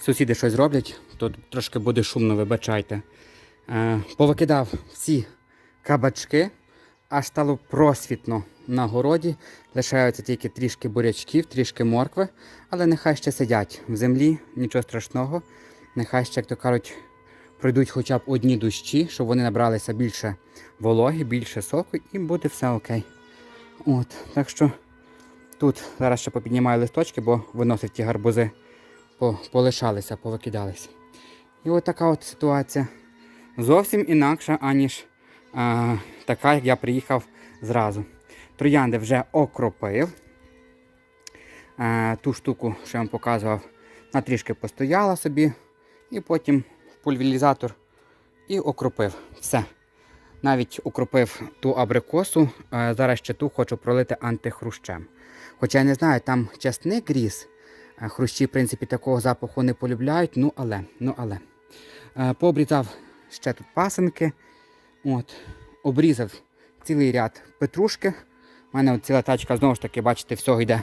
Сусіди щось роблять, тут трошки буде шумно, вибачайте. Е, повикидав всі кабачки, аж стало просвітно на городі. Лишаються тільки трішки бурячків, трішки моркви, але нехай ще сидять в землі, нічого страшного. Нехай ще, як то кажуть, пройдуть хоча б одні дощі, щоб вони набралися більше вологи, більше соку, і буде все окей. От, так що тут зараз ще попіднімаю листочки, бо виносив ті гарбузи, полишалися, повикидалися. І от така от ситуація. Зовсім інакша, аніж а, така, як я приїхав зразу. Троянди вже окропив. А, ту штуку, що я вам показував, вона трішки постояла собі, і потім в пульверізатор і окропив. Все. Навіть укропив ту абрикосу. Зараз ще ту хочу пролити антихрущем. Хоча я не знаю, там часник ріс. Е, Хрущі, в принципі, такого запаху не полюбляють, ну але, ну але. Е, Пообрізав ще тут пасенки. От. Обрізав цілий ряд петрушки. У мене ціла тачка, знову ж таки, бачите, всього йде.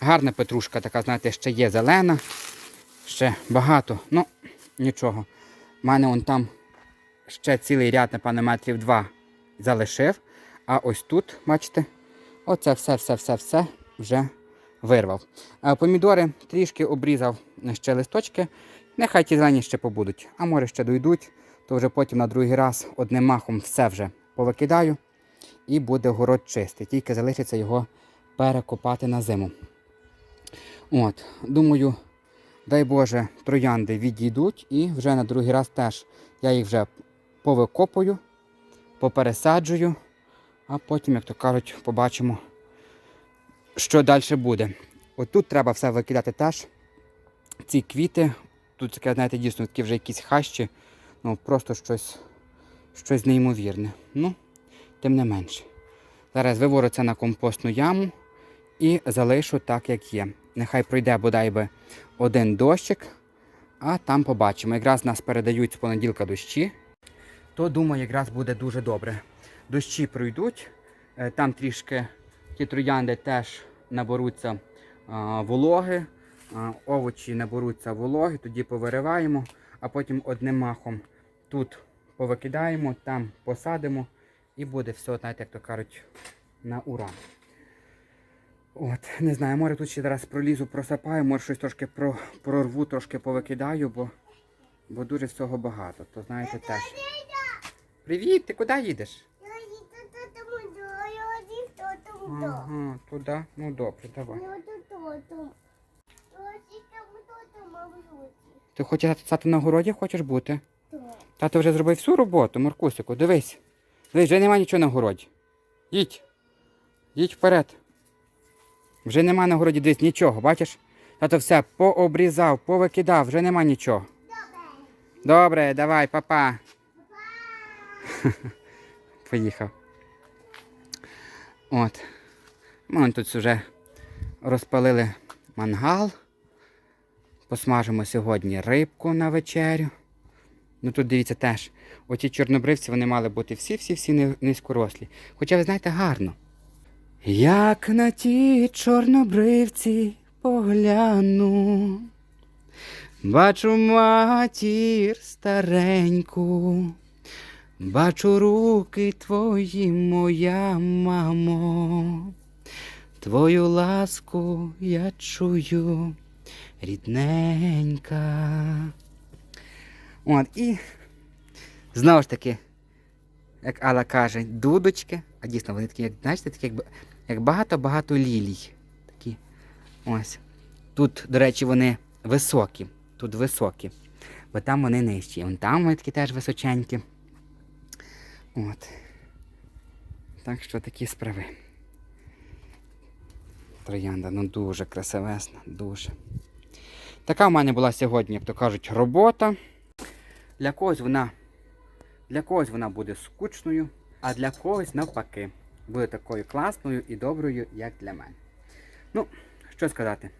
Гарна петрушка, така, знаєте, ще є зелена. Ще багато. Ну, нічого. У мене он там ще цілий ряд, напевно, метрів два залишив. А ось тут, бачите, оце все-все-все-все вже вирвав. Помідори трішки обрізав ще листочки. Нехай ті зелені ще побудуть, а може ще дойдуть, то вже потім на другий раз одним махом все вже повикидаю і буде город чистий. Тільки залишиться його перекопати на зиму. От, думаю, дай Боже, троянди відійдуть і вже на другий раз теж я їх вже повикопую, попересаджую, а потім, як то кажуть, побачимо, що далі буде. От тут треба все викидати теж. Ці квіти, тут таке, знаєте, дійсно такі вже якісь хащі, ну просто щось, щось неймовірне. Ну, тим не менше. Зараз вивору це на компостну яму і залишу так, як є. Нехай пройде бодай би один дощик, а там побачимо. Якраз нас передають з понеділка дощі, то думаю, якраз буде дуже добре. Дощі пройдуть, е, там трішки ті троянди теж наберуться вологи, овочі наберуться вологи, тоді повириваємо, а потім одним махом тут повикидаємо, там посадимо і буде все, знаєте, як то кажуть, на ура. От, не знаю, може тут ще зараз пролізу, просапаю, може щось трошки про, прорву, трошки повикидаю, бо, бо дуже всього багато. То знаєте теж. Привіт, ти куди їдеш? Ага, туди. Ну добре, давай. Ти хочеш стати на городі, хочеш бути? Тато вже зробив всю роботу, Маркусику, дивись. Дивись, вже нема нічого на городі. Їдь. Їдь вперед. Вже нема на городі десь нічого, бачиш? Тато все пообрізав, повикидав, вже нема нічого. Добре, давай, папа. Поїхав. От. Ми тут вже розпалили мангал. Посмажимо сьогодні рибку на вечерю. Ну тут дивіться теж. Оті чорнобривці вони мали бути всі-всі-всі низькорослі. Хоча ви знаєте гарно. Як на ті чорнобривці погляну, бачу матір стареньку, бачу руки твої, моя мамо, твою ласку я чую, рідненька. От, і знову ж таки, як Алла каже, дудочки, а дійсно вони такі, як знаєте, такі, як, багато-багато лілій. Такі. Ось. Тут, до речі, вони високі. Тут високі. Бо там вони нижчі. Вон там вони такі теж височенькі. От. Так що такі справи. Троянда, ну дуже красивесна, дуже. Така в мене була сьогодні, як то кажуть, робота. Для когось вона для когось вона буде скучною, а для когось навпаки буде такою класною і доброю, як для мене. Ну, що сказати,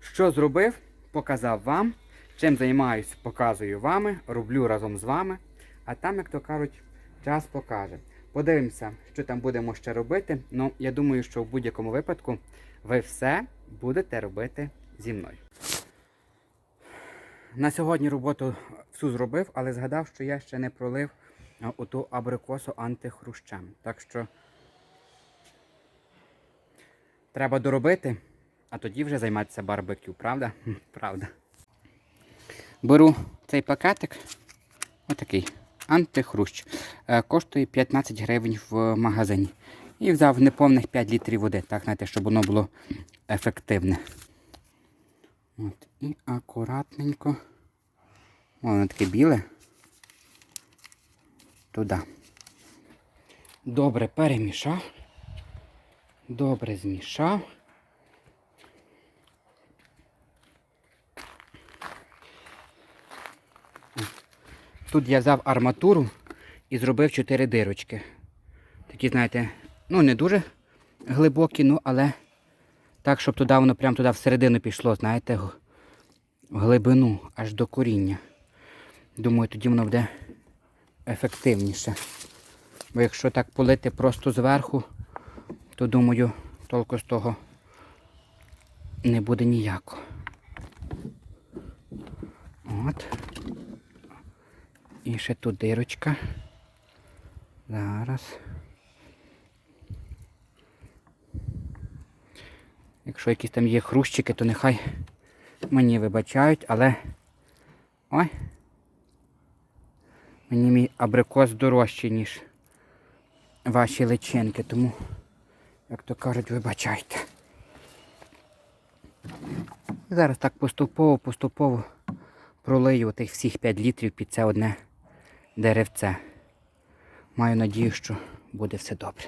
що зробив, показав вам, чим займаюсь, показую вами, роблю разом з вами, а там, як то кажуть, час покаже. Подивимося, що там будемо ще робити. Ну, я думаю, що в будь-якому випадку ви все будете робити зі мною. На сьогодні роботу всю зробив, але згадав, що я ще не пролив оту абрикосу антихрущем. Так що треба доробити, а тоді вже займатися барбекю, правда? Правда. Беру цей пакетик, отакий, антихрущ. Е, Коштує 15 гривень в магазині. І взяв неповних 5 літрів води, так, знаєте, щоб воно було ефективне. От, і акуратненько. Воно таке біле. Туди. Добре перемішав. Добре змішав. Тут я взяв арматуру і зробив 4 дирочки. Такі, знаєте, ну не дуже глибокі, ну але так, щоб туди воно прямо туди всередину пішло, знаєте, в глибину, аж до коріння. Думаю, тоді воно буде ефективніше. Бо якщо так полити просто зверху, то думаю, толку з того не буде ніякого. От. І ще тут дирочка. Зараз. Якщо якісь там є хрущики, то нехай мені вибачають, але... Ой! Мені мій абрикос дорожчий, ніж ваші личинки, тому, як то кажуть, вибачайте. І зараз так поступово, поступово пролию тих всіх 5 літрів під це одне деревце. Маю надію, що буде все добре.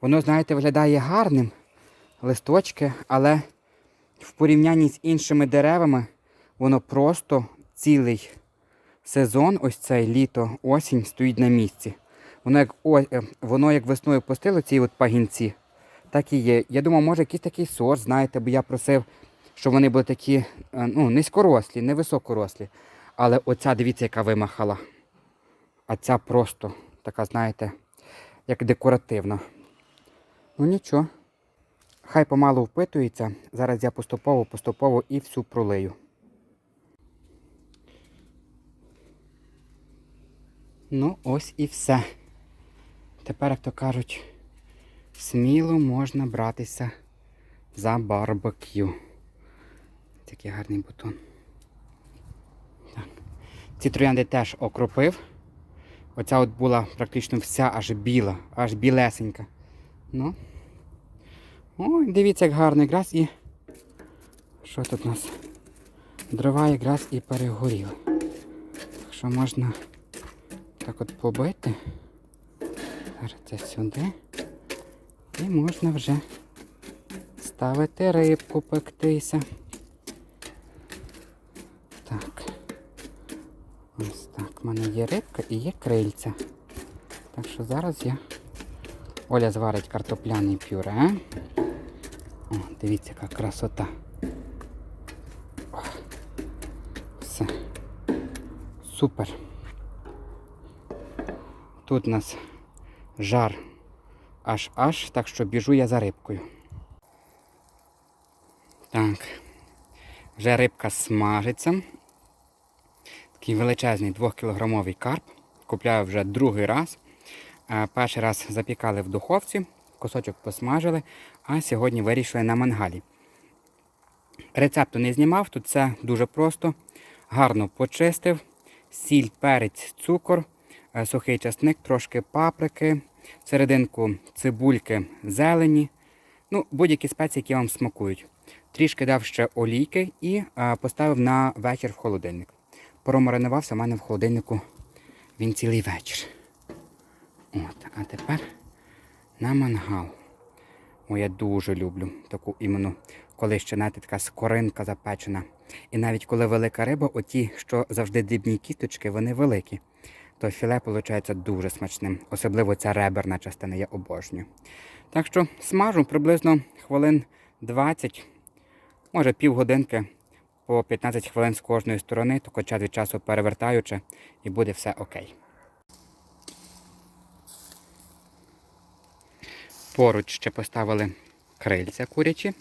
Воно, знаєте, виглядає гарним, листочки, але в порівнянні з іншими деревами воно просто цілий сезон, ось цей літо, осінь, стоїть на місці. Воно як, о, е, воно як весною пустило ці от пагінці, так і є. Я думав, може якийсь такий сорт, знаєте, бо я просив, щоб вони були такі е, ну, низькорослі, не високорослі. Але оця, дивіться, яка вимахала. А ця просто така, знаєте, як декоративна. Ну нічого. Хай помалу впитується. Зараз я поступово, поступово і всю пролию. Ну, ось і все. Тепер, як то кажуть, сміло можна братися за барбекю. Такий гарний бутон. Так. Ці троянди теж окропив. Оця от була практично вся аж біла, аж білесенька. Ну. Ой, дивіться, як гарно якраз і. Що тут у нас? Дрова якраз і перегоріли. Так що можна так от побити. Зараз це сюди. І можна вже ставити рибку пектися. Так. Ось так. У мене є рибка і є крильця. Так що зараз я... Оля зварить картопляний пюре. О, дивіться, яка красота. Все. Супер. Тут у нас жар аж аж, так що біжу я за рибкою. Так. Вже рибка смажиться. Такий величезний 2-кілограмовий карп. Купляю вже другий раз. Е, Перший раз запікали в духовці, кусочок посмажили, а сьогодні вирішили на мангалі. Рецепту не знімав, тут все дуже просто. Гарно почистив, сіль, перець, цукор, е, сухий часник, трошки паприки, серединку цибульки, зелені. Ну, будь-які спеції, які вам смакують. Трішки дав ще олійки і е, поставив на вечір в холодильник. Промаринувався в мене в холодильнику він цілий вечір. От, а тепер на мангал. О, я дуже люблю таку іменно, коли ще знаєте, така скоринка запечена. І навіть коли велика риба, оті, що завжди дрібні кісточки, вони великі. То філе виходить дуже смачним. Особливо ця реберна частина я обожнюю. Так що смажу приблизно хвилин 20, може півгодинки, по 15 хвилин з кожної сторони, тільки час від часу перевертаючи, і буде все окей. Поруч ще поставили крильця курячі.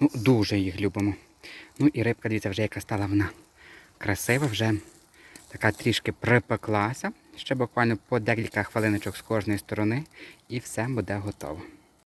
Ну, дуже їх любимо. Ну і рибка, дивіться, вже яка стала вона красива, вже така трішки припеклася. Ще буквально по декілька хвилиночок з кожної сторони, і все буде готово.